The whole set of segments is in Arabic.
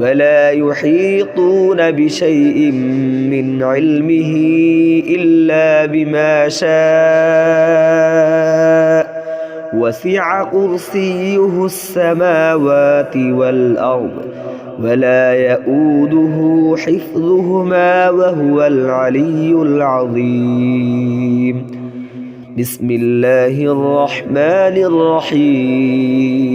ولا يحيطون بشيء من علمه إلا بما شاء. وسع كرسيه السماوات والأرض ولا يؤوده حفظهما وهو العلي العظيم. بسم الله الرحمن الرحيم.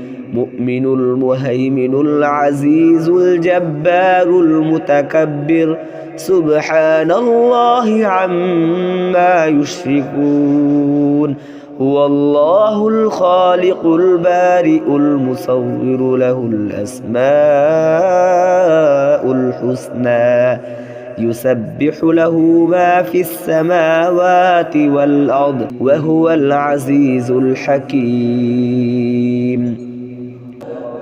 مؤمن المهيمن العزيز الجبار المتكبر. سبحان الله عما يشركون. هو الله الخالق البارئ المصور له الأسماء الحسنى. يسبح له ما في السماوات والأرض وهو العزيز الحكيم.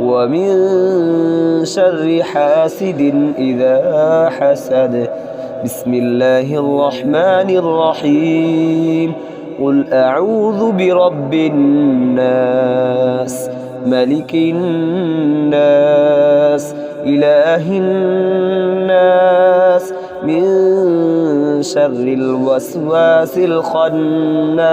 ومن شر حاسد إذا حسد. بسم الله الرحمن الرحيم. قل أعوذ برب الناس ملك الناس إله الناس. من شر الوسواس الخناس.